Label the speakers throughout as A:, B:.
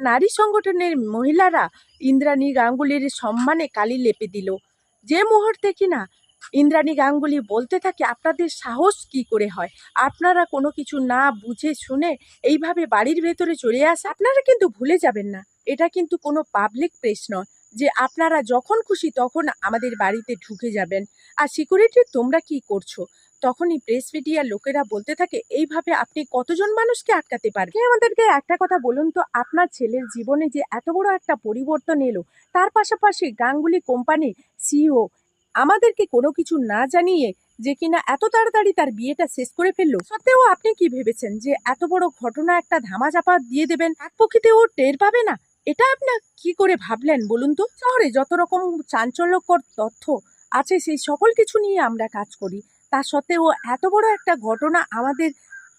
A: নারী সংগঠনের মহিলারা ইন্দ্রাণী গাঙ্গুলির সম্মানে কালি লেপে দিল। যে মুহূর্তে কিনা ইন্দ্রাণী গাঙ্গুলি বলতে থাকে, আপনাদের সাহস কি করে হয়? আপনারা কোনো কিছু না বুঝে শুনে এইভাবে বাড়ির ভেতরে চলে আসে, আপনারা কিন্তু ভুলে যাবেন না। এটা কিন্তু কোনো পাবলিক প্লেস নয় যে আপনারা যখন খুশি তখন আমাদের বাড়িতে ঢুকে যাবেন। আর সিকিউরিটি তোমরা কি করছ? তখনই প্রেস মিডিয়ার লোকেরা বলতে থাকে, এইভাবে আপনি কতজন মানুষকে আটকাতে পারবেন? আমাদেরকে একটা কথা বলুন তো, আপনার ছেলের জীবনে যে এত বড় একটা পরিবর্তন এলো, তার পাশাপাশি গাঙ্গুলি কোম্পানির সিইও আমাদেরকে কোনো কিছু না জানিয়ে যে কিনা এত তাড়াতাড়ি তার বিয়েটা শেষ করে ফেলল, সত্ত্বেও আপনি কি ভেবেছেন যে এত বড় ঘটনা একটা ধামাচাপা দিয়ে দেবেন? এক ও টের পাবে না? এটা আপনার কি করে ভাবলেন বলুন তো? শহরে যত রকম চাঞ্চল্যকর তথ্য আছে, সেই সকল কিছু নিয়ে আমরা কাজ করি। তা সত্ত্বেও এত বড় একটা ঘটনা আমাদের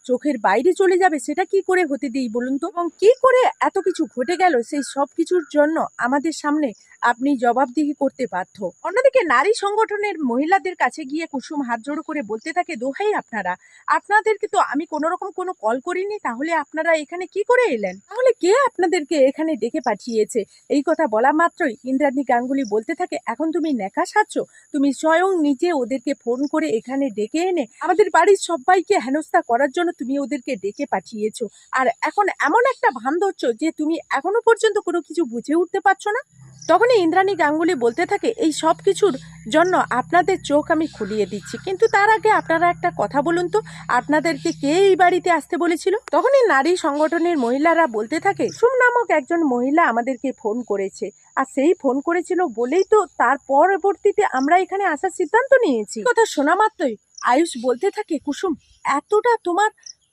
A: চোখের বাইরে চলে যাবে, সেটা কি করে হতে দিই বলুন তো? এবং কি করে এত কিছু ঘটে গেল, সেই সব কিছুর জন্য আমাদের সামনে আপনি জবাবদিহি করতে বাধ্য। অন্যদিকে নারী সংগঠনের মহিলাদের কাছে গিয়ে কুসুম হাত জোড়ো করে বলতে থাকে, দোহাই আপনারা, আপনাদেরকে তো আমি কোনো রকম কোনো কল করিনি, তাহলে আপনারা এখানে কি করে এলেন? তাহলে কে আপনাদেরকে এখানে ডেকে পাঠিয়েছে? এই কথা বলা মাত্রই ইন্দ্রাণী গাঙ্গুলি বলতে থাকে, এখন তুমি নেকা সাজছ, তুমি স্বয়ং নিজে ওদেরকে ফোন করে এখানে ডেকে এনে আমাদের বাড়ির সবাইকে হেনস্থা করার জন্য তুমি ওদেরকে ডেকে পাঠিয়েছো। আর এখন এমন একটা ভান ধরছো যে তুমি এখনও পর্যন্ত কোনো কিছু বুঝে উঠতে পারছ না? তখনই ইন্দ্রাণী গাঙ্গুলি বলতে থাকে, এই সব কিছুর জন্য আপনাদের চোখ আমি খুলিয়ে দিচ্ছি। কিন্তু তার আগে আপনারা একটা কথা বলুন তো, আপনাদেরকে কে এই বাড়িতে আসতে বলেছিল? তখনই নারী সংগঠনের মহিলারা বলতে থাকে, সুম নামক একজন মহিলা আমাদেরকে ফোন করেছে, আর সেই ফোন করেছিল বলেই তো তার পরবর্তীতে আমরা এখানে আসার সিদ্ধান্ত নিয়েছি। কথা শোনা মাত্রই আয়ুষ বলতে থাকে, কুসুম, এতটা তোমার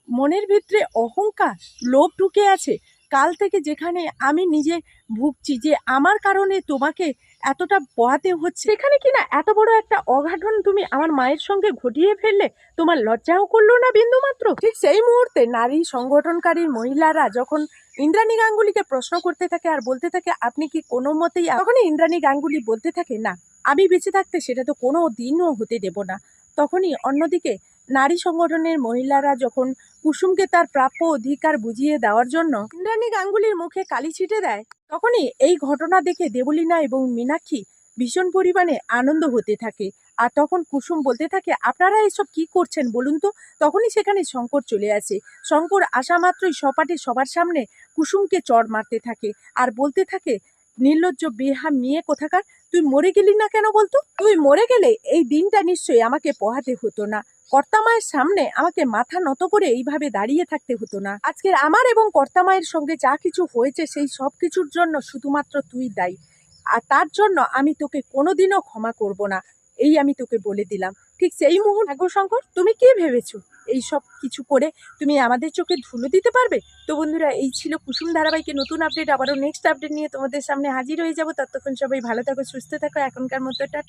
A: মনের ভিতরে অহংকার, লোভ ঢুকে আছে কাল থেকে যেখানে আমি নিজে ভুগছি যে আমার কারণে তোমাকে এতটা পোহাতে হচ্ছে, সেখানে কিনা এত বড় একটা অঘটন তুমি আমার মায়ের সঙ্গে ঘটিয়ে ফেললে? তোমার লজ্জাও করল না বিন্দু মাত্র ঠিক সেই মুহূর্তে নারী সংগঠনকারীর মহিলারা যখন ইন্দ্রাণী গাঙ্গুলিকে প্রশ্ন করতে থাকে আর বলতে থাকে, আপনি কি কোনো মতেই তখনই ইন্দ্রাণী গাঙ্গুলি বলতে থাকে, না, আমি বেঁচে থাকতে সেটা তো কোনো দিনও হতে দেব না। তখনই অন্যদিকে নারী সংগঠনের মহিলারা যখন কুসুমকে তার প্রাপ্য অধিকার বুঝিয়ে দেওয়ার জন্য ইন্দ্রাণী গাঙ্গুলির মুখে কালি ছিটে দেয়, তখনই এই ঘটনা দেখে দেবলীনা এবং মীনাক্ষী ভীষণ পরিমাণে আনন্দ হতে থাকে। আর তখন কুসুম বলতে থাকে, আপনারা এসব কি করছেন বলুন তো? তখনই সেখানে শঙ্কর চলে আসে। শঙ্কর আসা মাত্রই সপাটে সবার সামনে কুসুমকে চড় মারতে থাকে আর বলতে থাকে, নির্লজ্জ বেহা মেয়ে কোথাকার? তুই মরে গেলি না কেন বলতো? তুই মরে গেলে এই দিনটা নিশ্চয়ই আমাকে পোহাতে হতো না। কর্তামায়ের সামনে আমাকে মাথা নত করে এইভাবে দাঁড়িয়ে থাকতে হতো না। আজকের আমার এবং কর্তামায়ের সঙ্গে যা কিছু হয়েছে সেই সব কিছুর জন্য শুধুমাত্র তুই দায়ী। আর তার জন্য আমি তোকে কোনোদিনও ক্ষমা করব না। এই আমি তোকে বলে দিলাম। ঠিক সেই মোহন আগো শঙ্কর, তুমি কি ভেবেছো? এই সব কিছু করে তুমি আমাদের চোখে ধুলো দিতে পারবে? তো বন্ধুরা, এই ছিল কুসুম ধারাবাহিকে নতুন আপডেট আবারও নেক্সট আপডেট নিয়ে তোমাদের সামনে হাজির হয়ে যাব। ততক্ষণ সবাই ভালো থাকো, সুস্থ থাকো। এখনকার মতো